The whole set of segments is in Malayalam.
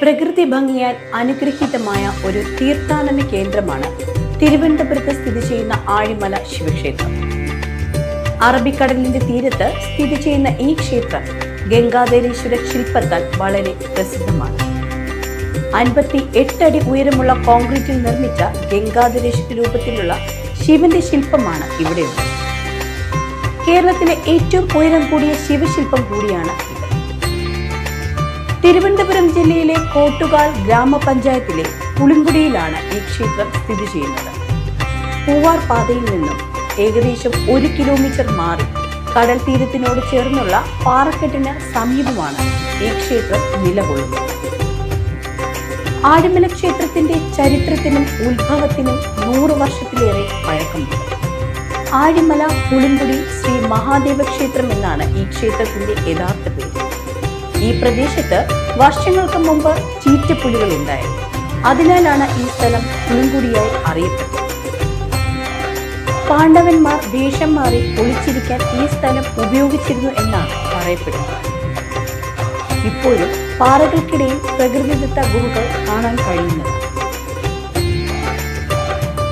പ്രകൃതി ഭംഗിയാൽ അനുഗ്രഹീതമായ ഒരു തീർത്ഥാടന കേന്ദ്രമാണ് തിരുവനന്തപുരത്ത് സ്ഥിതി ചെയ്യുന്ന ആഴിമല ശിവക്ഷേത്രം. അറബിക്കടലിന്റെ തീരത്ത് സ്ഥിതി ചെയ്യുന്ന ഈ ക്ഷേത്രം ഗംഗാധരേശ്വര ശില്പത്താൽ വളരെ പ്രസിദ്ധമാണ്. അൻപത്തി എട്ടടി ഉയരമുള്ള കോൺക്രീറ്റിൽ നിർമ്മിച്ച ഗംഗാധരേശ്വര രൂപത്തിലുള്ള ശിവന്റെ ശില്പമാണ് ഇവിടെയുള്ളത്. കേരളത്തിലെ ഏറ്റവും ഉയരം കൂടിയ ശിവശില്പം കൂടിയാണ് ഇത്. തിരുവനന്തപുരം ജില്ലയിലെ കോട്ടുകാൽ ഗ്രാമപഞ്ചായത്തിലെ പുളിങ്കുടിയിലാണ് ഈ ക്ഷേത്രം സ്ഥിതി ചെയ്യുന്നത്. പൂവാർ പാതയിൽ നിന്നും ഏകദേശം ഒരു കിലോമീറ്റർ മാറി കടൽ തീരത്തിനോട് ചേർന്നുള്ള പാറക്കെട്ടിന് സമീപമാണ് ഈ ക്ഷേത്രം നിലകൊള്ളുന്നത്. ആഴിമല ക്ഷേത്രത്തിന്റെ ചരിത്രത്തിനും ഉത്ഭവത്തിനും നൂറ് വർഷത്തിലേറെ പഴക്കമുണ്ട്. ആഴിമല പുളിങ്കുടി ശ്രീ മഹാദേവ ക്ഷേത്രം എന്നാണ് ഈ ക്ഷേത്രത്തിന്റെ യഥാർത്ഥ ഈ പ്രദേശത്ത് വർഷങ്ങൾക്ക് മുമ്പ് ചീറ്റപ്പുലികൾ ഉണ്ടായിരുന്നു. അതിനാലാണ് ഈ സ്ഥലം പുളിങ്കുടിയായി അറിയപ്പെട്ടത്. പാണ്ഡവന്മാർ വേഷം മാറി ഒളിച്ചിരിക്കാൻ ഈ സ്ഥലം ഉപയോഗിച്ചിരുന്നു എന്നാണ് പറയപ്പെടുന്നത്. ഇപ്പോഴും പാറകൾക്കിടയിൽ പ്രകൃതിദത്ത ഗുഹകൾ കാണാൻ കഴിയുന്നത്.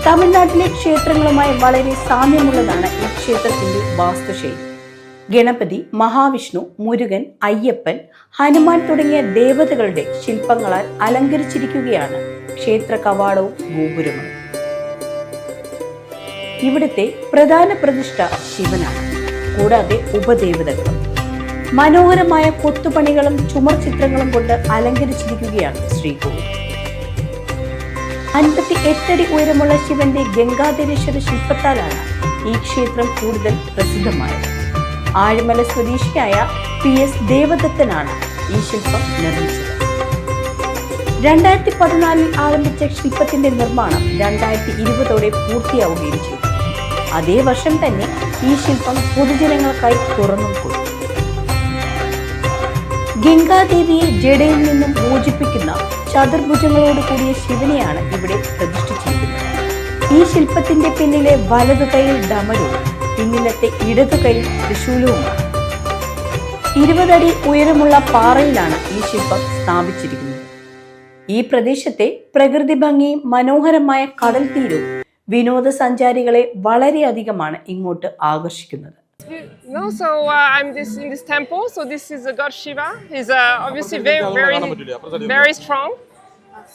തമിഴ്നാട്ടിലെ ക്ഷേത്രങ്ങളുമായി വളരെ സാമ്യമുള്ളതാണ് ഈ ക്ഷേത്രത്തിന്റെ വാസ്തുശൈലി. ഗണപതി മഹാവിഷ്ണു മുരുകൻ അയ്യപ്പൻ ഹനുമാൻ തുടങ്ങിയ ദേവതകളുടെ ശില്പങ്ങളാൽ അലങ്കരിച്ചിരിക്കുകയാണ് ക്ഷേത്ര കവാടവും ഗോപുരങ്ങളും. ഇവിടുത്തെ പ്രധാന പ്രതിഷ്ഠ ശിവനാണ്. കൂടാതെ ഉപദേവതകളും. മനോഹരമായ കൊത്തുപണികളും ചുമർ ചിത്രങ്ങളും കൊണ്ട് അലങ്കരിച്ചിരിക്കുകയാണ് ശ്രീകോവിൽ അൻപത്തി എട്ടടി ഉയരമുള്ള ശിവന്റെ ഗംഗാധരേശ്വര ശില്പത്താലാണ് ഈ ക്ഷേത്രം കൂടുതൽ പ്രസിദ്ധമായത്. ആഴിമല സ്വദേശിയായ പി എസ് ദേവദത്തനാണ് ഈ ശില്പം നിർമ്മിച്ചത്. രണ്ടായിരത്തി പതിനാലിൽ ആരംഭിച്ച ശില്പത്തിന്റെ നിർമ്മാണം രണ്ടായിരത്തി ഇരുപതോടെ പൂർത്തിയാവുകയും ചെയ്തു. അതേ വർഷം തന്നെ ഈ ശില്പം പൊതുജനങ്ങൾക്കായി തുറന്നും കൊടുത്തു ഗംഗാദേവിയെ ജഡയിൽ നിന്നും മോചിപ്പിക്കുന്ന ചതുർഭുജങ്ങളോട് കൂടിയ ശിവനെയാണ് ഇവിടെ പ്രതിഷ്ഠിച്ചിരിക്കുന്നത്. ഈ ശില്പത്തിന്റെ പിന്നിലെ വലതു കൈയിൽ ഡമരവും ഇന്നത്തെ ഇടതു കൈ തൃശൂലവുമാണ് ഇരുപതടി ഉയരമുള്ള പാറയിലാണ് ഈ ശില്പം സ്ഥാപിച്ചിരിക്കുന്നത്. ഈ പ്രദേശത്തെ പ്രകൃതി ഭംഗിയും മനോഹരമായ കടൽ തീരവും വിനോദസഞ്ചാരികളെ വളരെയധികമാണ് ഇങ്ങോട്ട് ആകർഷിക്കുന്നത്.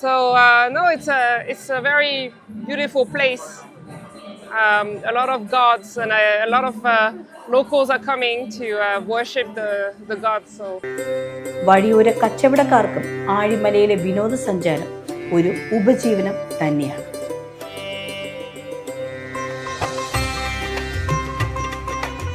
So uh, no, it's a it's a very beautiful place. Um, a lot of gods and a, a lot of uh, locals are coming to uh, worship the the gods. So. വഴിയോര കച്ചവടക്കാർക്കും ആഴിമലയിലെ വിനോദസഞ്ചാരം ഒരു ഉപജീവനം തന്നെയാണ്